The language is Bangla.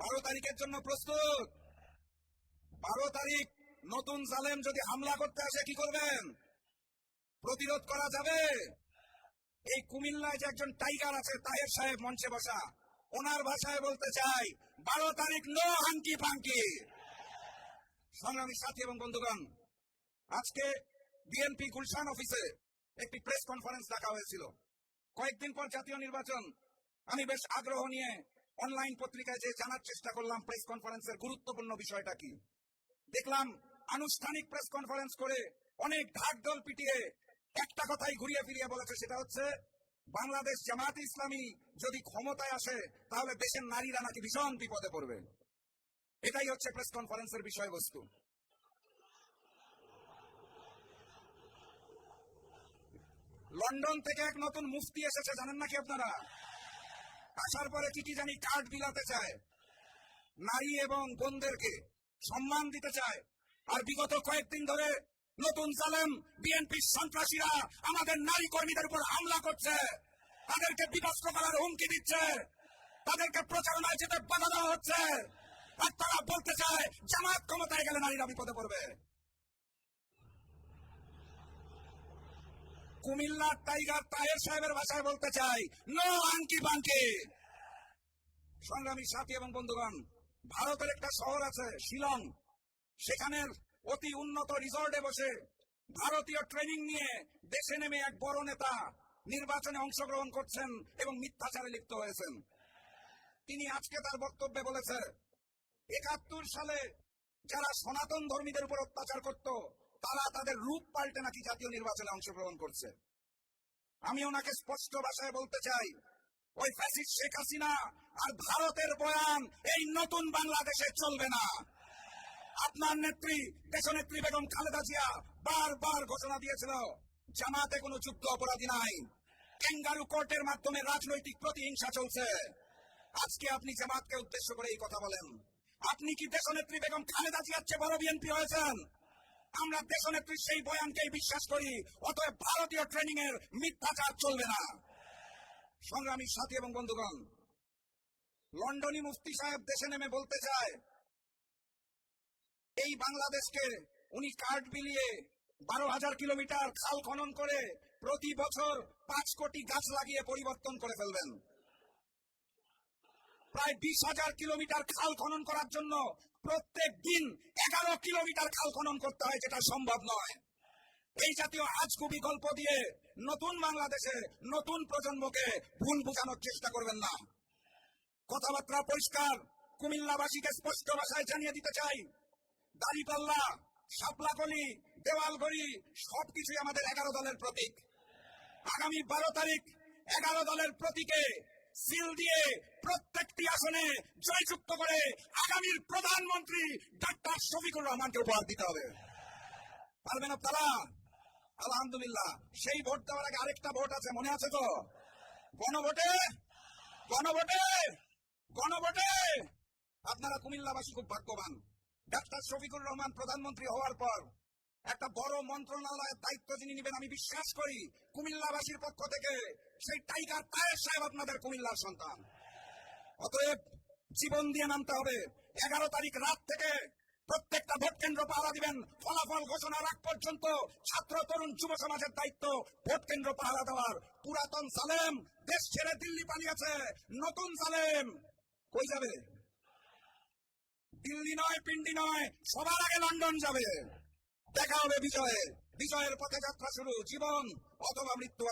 বারো তারিখের জন্য প্রস্তুত। বারো তারিখ নতুন জালেম যদি হামলা করতে আসে, কি করবেন? প্রতিরোধ করা যাবে? এই কুমিল্লায় যে একজন টাইগার আছে, তাহের সাহেব মঞ্চে বসা, ওনার ভাষায় বলতে চাই, বারো তারিখ নো হাঙ্কি পাঙ্কি সংগ্রামী সাথী এবং বন্ধুগণ, আজকে বিএনপি গুলশান অফিসে একটি প্রেস কনফারেন্স ডাকা হয়েছিল। কয়েকদিন পর জাতীয় নির্বাচন। আমি বেশ আগ্রহ নিয়ে অনলাইন পত্রিকায় যে জানার চেষ্টা করলাম প্রেস কনফারেন্সের গুরুত্বপূর্ণ বিষয়টা কি? দেখলাম আনুষ্ঠানিক প্রেস কনফারেন্স করে অনেক ঢাকঢোল পিটিয়ে একটা কথাই ঘুরিয়ে ফিরিয়ে বলেছে, সেটা হচ্ছে, বাংলাদেশ জামাত ইসলামী যদি ক্ষমতায় আসে, তাহলে দেশের নারীরা নাকি ভীষণ বিপদে পড়বে। এটাই হচ্ছে প্রেস কনফারেন্সের বিষয়বস্তু। লন্ডন থেকে এক নতুন মুফতি এসেছে, জানেন নাকি আপনারা? আসার পরে কি কি জানি কার্ড বিলাতে চায়। নারী এবং বোনদেরকে সম্মান দিতে চায়। আর বিগত কয়েকদিন ধরে নতুন জালেম বিএনপি সন্ত্রাসীরা আমাদের নারী কর্মীদের উপর হামলা করছে। তাদেরকে বিনষ্ট করার হুমকি দিচ্ছে। তাদেরকে প্রচারণায় যেতে বাধা দেওয়া হচ্ছে। আর তারা বলতে চায় জামাত ক্ষমতায় গেলে নারীরা বিপদে পড়বে। কুমিল্লার টাইগার তাহের সাহেবের ভাষায় বলতে চাই, নো আঙ্কি বাঙ্কি সংগ্রামী সাথী এবং বন্ধুগণ, ভারতের একটা শহর আছে, শিলং। সেখানের অতি উন্নত রিসর্টে বসে ভারতীয় ট্রেনিং নিয়ে দেশে নেমে এক বড় নেতা নির্বাচনে অংশগ্রহণ করছেন এবং মিথ্যাচারে লিপ্ত হয়েছেন। তিনি আজকে তার বক্তব্যে বলেছে একাত্তর সালে যারা সনাতন ধর্মীদের উপর অত্যাচার করত তারা তাদের রূপ পাল্টে নাকি জাতীয় নির্বাচনে অংশগ্রহণ করছে। আমি ওনাকে স্পষ্ট ভাষায় বলতে চাই, ওই ফ্যাসিস্ট শেখ হাসিনা আর ভারতের বয়ান এই নতুন বাংলাদেশে চলবে না। আপনার নেত্রী, দেশনেত্রী বেগম খালেদা জিয়া বারবার ঘোষণা দিয়েছিল, জামাতে কোনো যুদ্ধ অপরাধী নাই। ক্যাঙ্গারু কোর্টের মাধ্যমে রাজনৈতিক প্রতিহিংসা চলছে। আজকে আপনি জামাতকে উদ্দেশ্য করে এই কথা বলেন। আপনি কি দেশনেত্রী বেগম খালেদা জিয়ার চেয়ে বড় বিএনপি হয়েছেন? আমরা দেশনেত্রীর সেই বয়ানকেই বিশ্বাস করি, অতএব ভারতীয় ট্রেনিং এর মিথ্যাচার চলবে না। সংগ্রামী সাথী এবং বন্ধুগণ, লন্ডনী মুফতি সাহেব দেশে নেমে বলতে চায়, এই বাংলাদেশকে উনি কার্ড বিলিয়ে বারো হাজার কিলোমিটার খাল খনন করে প্রতি বছর পাঁচ কোটি গাছ লাগিয়ে পরিবর্তন করে ফেলবেন। প্রায় বিশ হাজার কিলোমিটার খাল খনন করার জন্য প্রত্যেক দিন এগারো কিলোমিটার খাল খনন করতে হয়, যেটা সম্ভব নয়। এই জাতীয় আজগুবি গল্প দিয়ে নতুন বাংলাদেশে নতুন প্রজন্মকে ভুল বোঝানোর চেষ্টা করবেন না। কথাবার্তা পরিষ্কার, কুমিল্লাবাসীকে স্পষ্ট ভাষায় জানিয়ে দিতে চাই। দাড়িপাল্লা, শাপলাকলি দেওয়ালগড়ি সবকিছুই আমাদের এগারো দলের প্রতীক। আগামী বারো তারিখ এগারো দলের প্রতীকে সিল দিয়ে প্রত্যেকটি আসনে জয়যুক্ত করে আগামীর প্রধানমন্ত্রী ডাক্তার শফিকুর রহমানকে উপহার দিতে হবে। পারবেন আপনারা? আলহামদুলিল্লাহ। সেই ভোট দেওয়ার আগে আরেকটা ভোট আছে, মনে আছে তো? গণভোটে? গণভোটে? গণভোটে? আপনারা কুমিল্লাবাসী খুব ভাগ্যবান। ডাক্তার শফিকুর রহমান প্রধানমন্ত্রী হওয়ার পর একটা বড় মন্ত্রণালয়ের দায়িত্ব যিনি নেবেন, আমি বিশ্বাস করি কুমিল্লাবাসীর পক্ষ থেকে সেই টাইগার তায়ের সাহেব আপনাদের কুমিল্লার সন্তান। অতএব জীবন দিয়ে নামতে হবে। এগারো তারিখ রাত থেকে প্রত্যেকটা ভোট কেন্দ্র পাহারা দিবেন। ফলাফল ঘোষণার আগ পর্যন্ত ছাত্র, তরুণ, যুব সমাজের দায়িত্ব ভোট কেন্দ্র পাহারা দেওয়ার। পুরাতন সালেম দেশ ছেড়ে দিল্লি পালিয়েছে। নতুন সালেম কই যাবে? দিল্লি নয়, পিন্ডি নয়, সবার আগে লন্ডন যাবে। দেখা হবে বিজয়ের। বিজয়ের পথে যাত্রা শুরু। জীবন অথবা মৃত্যু